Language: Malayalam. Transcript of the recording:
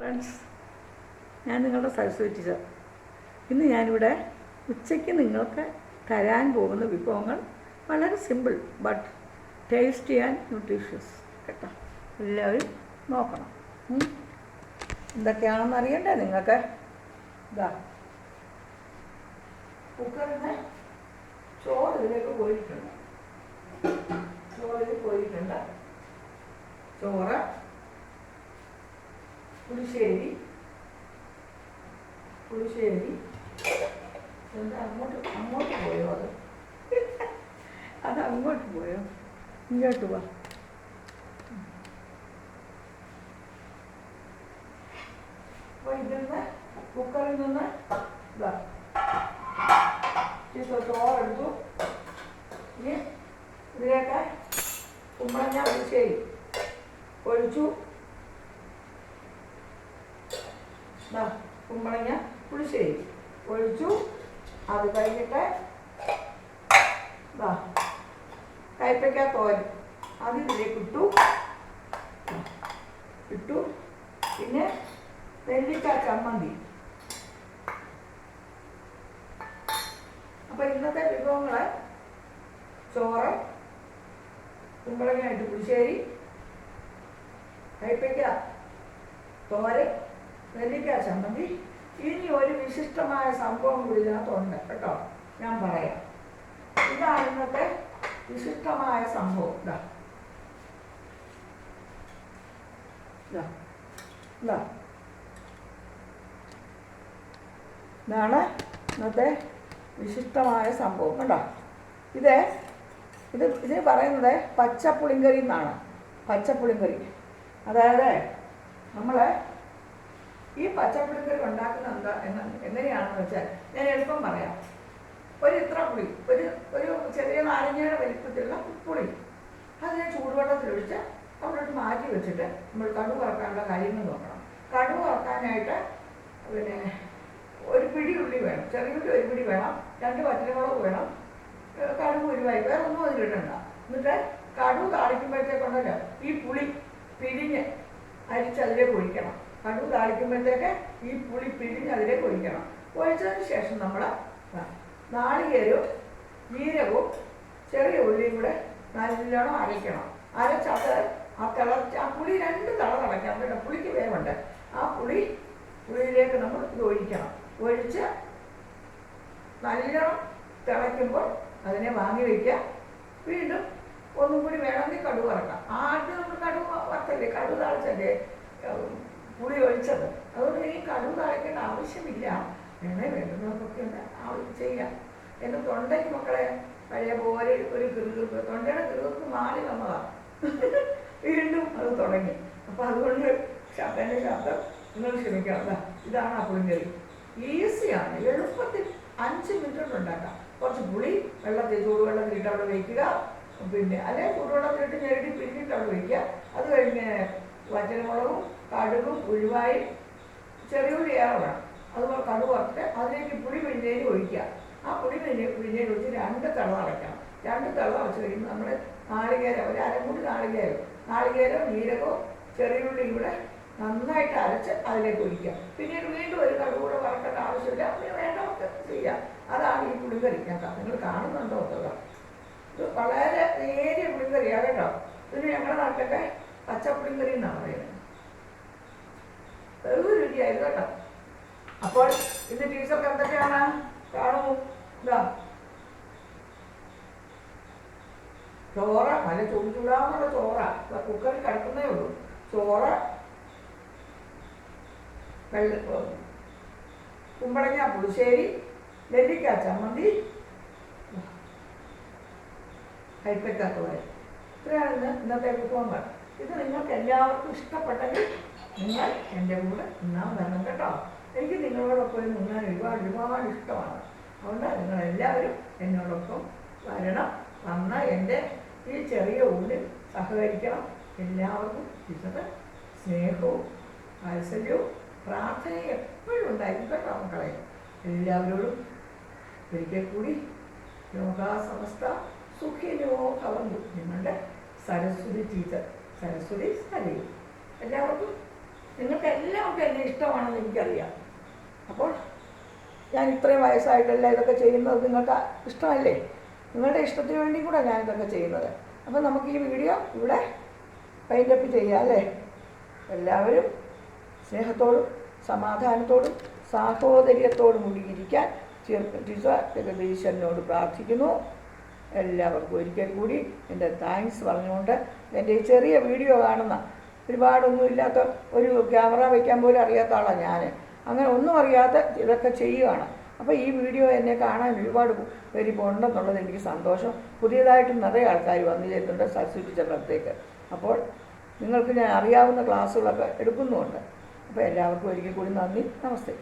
ഫ്രണ്ട്സ് ഞാൻ നിങ്ങളുടെ സരസ്വതി ടീച്ചർ ഇന്ന് ഞാനിവിടെ ഉച്ചയ്ക്ക് നിങ്ങൾക്ക് തരാൻ പോകുന്ന വിഭവങ്ങൾ വളരെ simple but tasty and nutritious കേട്ടോ. എല്ലാവരും നോക്കണം. എന്തൊക്കെയാണെന്ന് അറിയണ്ടേ നിങ്ങൾക്ക്? ഇതാ കുക്കറിന് ചോറ് ഇതിലേക്ക് പോയിട്ടുണ്ട് ചോറിൽ പോയിട്ടുണ്ട് ചോറ് പുളിശ്ശേരി. പുളിശ്ശേരി. എന്താ അങ്ങോട്ട് അങ്ങോട്ട് പോയോ അത്? അത് അങ്ങോട്ട് പോയോ? ഇങ്ങോട്ട് വാ. അപ്പോൾ ഇതിൽ നിന്ന് കുക്കറിൽ നിന്ന്. ഇതാ ചോറെടുത്തു ഇനി ഇതിലേക്ക് കുമ്പളങ്ങ പുളിശ്ശേരി. ഒഴിച്ചു. കുമ്പളങ്ങ പുളിശ്ശേരി. ഒഴിച്ചു. അത് കഴിഞ്ഞിട്ട് ദാ കയ്പയ്ക്ക തോരൻ. അത് ഇതിലേക്ക് ഇട്ടു. ഇട്ടു. പിന്നെ നെല്ലിക്ക ചമ്മന്തി. അപ്പൊ ഇന്നത്തെ വിഭവങ്ങൾ ചോറ് കുമ്പളങ്ങയായിട്ട് പുളിശ്ശേരി കയ്പയ്ക്ക തോരൻ നെല്ലിക്ക ചമ്മന്തി ഇനി ഒരു വിശിഷ്ടമായ സംഭവം കൂടി ഇതിനകത്തുണ്ട് കേട്ടോ. ഞാൻ പറയാം. ഇതാണ് ഇന്നത്തെ വിശിഷ്ടമായ സംഭവം. ഇതാ ഇതാ ഇതാ ഇതാണ് ഇന്നത്തെ വിശിഷ്ടമായ സംഭവം. കണ്ടോ? ഇത് ഇത് ഇതിന് പറയുന്നത് പച്ചപ്പുളിങ്കറി എന്നാണ്. പച്ചപ്പുളിങ്കറി. അതായത് നമ്മൾ പച്ചപ്പുളിക്കറി ഉണ്ടാക്കുന്നത് എന്താ എന്ന എങ്ങനെയാണെന്ന് വെച്ചാൽ ഞാൻ എളുപ്പം പറയാം. ഒരു ഇത്ര പുളി ഒരു ഒരു ചെറിയ നാരങ്ങയുടെ വലിപ്പത്തിലുള്ള പുളി. അത് അതിനെ ചൂടുവെള്ളത്തിലൊഴിച്ച് അവിടോട്ട് മാറ്റി വെച്ചിട്ട് നമ്മൾ കടു വറക്കാനുള്ള കാര്യങ്ങൾ നോക്കണം. കടു വറക്കാനായിട്ട് പിന്നെ ഒരു പിടി ഉള്ളി വേണം ചെറിയ ഒരു പിടി വേണം രണ്ട് പച്ചമുളക് വേണം ഏഹ് കടുക് ഉരുവായി വേറെ ഒന്നും അതിലിടണ്ട എന്നിട്ട് കടുവ് താളിക്കുമ്പോഴത്തേക്കുണ്ടല്ലോ ഈ പുളി പിരിഞ്ഞ് അരിച്ച് അതിലേക്ക് ഒഴിക്കണം കടുവ് താളിക്കുമ്പോഴത്തേക്ക് ഈ പുളി പിരിഞ്ഞ് അതിലേക്ക് ഒഴിക്കണം ഒഴിച്ചതിന് ശേഷം നമ്മൾ നാളികേരവും ജീരകവും ചെറിയ ഉള്ളിയും കൂടെ നല്ലോണം അരയ്ക്കണം. അരച്ചത് ആ തിളച്ച് ആ പുളി രണ്ട് തള തിളയ്ക്കണം കേട്ടോ. പുളിക്ക് വേവുണ്ട് ആ പുളി പുളിയിലേക്ക് നമ്മൾ ഇത് ഒഴിക്കണം. ഒഴിച്ച് നല്ലോണം തിളയ്ക്കുമ്പോൾ അതിനെ വാങ്ങി വയ്ക്കുക വീണ്ടും ഒന്നും കൂടി വേണമെങ്കിൽ കടുവ് വറക്കാം. ആദ്യം നമ്മൾ കടുവ് വറുത്തല്ലേ? കടുവ് താളിച്ചല്ലേ? പുളി ഒഴിച്ചത്. അതുകൊണ്ട് ഇനി കടുവ് കാണിക്കേണ്ട ആവശ്യമില്ല. വേണേ വേണ്ടുന്നവർക്കൊക്കെ ഒന്ന് ചെയ്യാം. എന്ന് തൊണ്ടയ്ക്ക് മക്കളെ പഴയ പോലെ ഒരു കിറുകിറുപ്പ് തൊണ്ടയുടെ കിറുകിറുപ്പ് മാറി വന്നതാണ് വീണ്ടും അത് തുടങ്ങി. അപ്പം അതുകൊണ്ട് ശബ്ദന്റെ ശബ്ദം നിങ്ങൾ ക്ഷമിക്കണം ഇതാണ് ആ പുളിങ്കറി. ഈസിയാണ് എളുപ്പത്തിൽ അഞ്ച് മിനിറ്റ് കൊണ്ട് ഉണ്ടാക്കാം. കുറച്ച് പുളി വെള്ളത്തിൽ ചൂടുവെള്ളത്തിലിട്ട് അവിടെ വയ്ക്കുക പിന്നെ അല്ലെ ചൂടുവെള്ളത്തിലിട്ട് ഞെരടി പിരിഞ്ഞിട്ട് അവിടെ വയ്ക്കുക അത് കഴിഞ്ഞ് വറ്റൽമുളകും കടുകും ഉഴുവായും ചെറിയ ഉള്ളി ഏറെ വേണം അതുപോലെ കടുവറുത്ത് അതിലേക്ക് പുളി പിഴിഞ്ഞേരി ഒഴിക്കുക. ആ പുളി പിഴിഞ്ഞ പിഴിഞ്ഞേരി ഒഴിച്ച് രണ്ട് തിള അടയ്ക്കണം രണ്ട് തിള വെച്ച് കഴിയുമ്പോൾ നമ്മൾ നാളികേരം ഒരു അരമുടി നാളികേരം നാളികേരവും ജീരകവും ചെറിയ ഉള്ളി ഇവിടെ നന്നായിട്ട് അരച്ച് അതിലേക്ക് ഒഴിക്കുക. പിന്നീട് വീണ്ടും ഒരു കടുകൂടെ കൂടെ വറക്കേണ്ട ആവശ്യമില്ല. പിന്നെ ഒക്കെ ചെയ്യാം. അതാണ് ഈ പുളിങ്കറി കേട്ടോ നിങ്ങൾ കാണുന്നുണ്ടോ എന്നുള്ളത് ഇത് വളരെ നേരിയ പുളിക്കറിയാണ് കേട്ടോ. ഇതിന് ഞങ്ങളുടെ നാട്ടിലൊക്കെ പച്ചപ്പുളിക്കറി എന്നാണ് പറയുന്നത്. ഒരു കേട്ടോ. അപ്പോൾ ഇന്ന് ടീച്ചർക്ക് എന്തൊക്കെയാണ്? കാണൂ. ഇതാ. ചോറ് നല്ല ചൂട് ചൂടാവുന്നുള്ള ചോറാ കുക്കറിൽ കിടക്കുന്നേ ഉള്ളൂ. ചോറ് വെള്ള കുമ്പളങ്ങ പുളിശ്ശേരി നെല്ലിക്ക ചമ്മന്തി കൈപ്പറ്റാത്തവരെ ഇത്രയാണ് ഇന്ന് ഇന്നത്തെ വിഭവങ്ങൾ. ഇത് നിങ്ങൾക്ക് എല്ലാവർക്കും ഇഷ്ടപ്പെട്ടെങ്കിൽ നിങ്ങൾ എന്റെ കൂടെ ഉണ്ണാൻ വരണം കേട്ടോ. എനിക്ക് നിങ്ങളോടൊപ്പം നിന്നാൻ ഒരുപാട് ഒരുപാട് ഇഷ്ടമാണ്. അതുകൊണ്ട് നിങ്ങളെല്ലാവരും എന്നോടൊപ്പം വരണം. വന്ന എന്റെ ഈ ചെറിയ ഊണിൽ സഹകരിക്കണം. എല്ലാവർക്കും ടീച്ചറ് സ്നേഹവും വാത്സല്യവും പ്രാർത്ഥനയും എപ്പോഴും ഉണ്ടായിരിക്കും കേട്ടോ മക്കളെ. എല്ലാവരോടും ഒരിക്കൽ കൂടി യോഗാസമസ്ത സുഖിനോ ഭവന്തു. നിങ്ങളുടെ സരസ്വതി ടീച്ചർ സരസ്വതി സരയും എല്ലാവർക്കും നിങ്ങൾക്ക് എല്ലാവർക്കും എന്നെ ഇഷ്ടമാണെന്ന് എനിക്കറിയാം. അപ്പോൾ ഞാൻ ഇത്രയും വയസ്സായിട്ടല്ല ഇതൊക്കെ ചെയ്യുന്നത്? നിങ്ങൾക്ക് ഇഷ്ടമല്ലേ? നിങ്ങളുടെ ഇഷ്ടത്തിന് വേണ്ടി കൂടെ ഞാൻ ഇതൊക്കെ ചെയ്യുന്നത്. അപ്പോൾ നമുക്ക് ഈ വീഡിയോ ഇവിടെ വൈൻഡപ്പ് ചെയ്യാം അല്ലേ? എല്ലാവരും സ്നേഹത്തോടും സമാധാനത്തോടും സാഹോദര്യത്തോടും കൂടിയിരിക്കാൻ ടീച്ചർ ജഗദീശ്വരനോട് പ്രാർത്ഥിക്കുന്നു. എല്ലാവർക്കും ഒരിക്കൽ കൂടി എന്റെ താങ്ക്സ് പറഞ്ഞുകൊണ്ട് എന്റെ ഈ ചെറിയ വീഡിയോ കാണുന്ന ഒരുപാടൊന്നും ഇല്ലാത്ത ഒരു ക്യാമറ വയ്ക്കാൻ പോലും അറിയാത്ത ആളാണ് ഞാൻ അങ്ങനെ ഒന്നും അറിയാത്ത ഇതൊക്കെ ചെയ്യുകയാണ് അപ്പോൾ ഈ വീഡിയോ എന്നെ കാണാൻ ഒരുപാട് പേര് പോകണ്ടെന്നുള്ളത് എനിക്ക് സന്തോഷം. പുതിയതായിട്ട് നിറയെ ആൾക്കാർ വന്നു ചേരുന്നുണ്ട് സരസ്വതി ടീച്ചറുടെ അപ്പോൾ നിങ്ങൾക്ക് ഞാൻ അറിയാവുന്ന ക്ലാസ്സുകളൊക്കെ എടുക്കുന്നുമുണ്ട്. അപ്പോൾ എല്ലാവർക്കും ഒരിക്കൽ കൂടി നന്ദി. നമസ്തേ.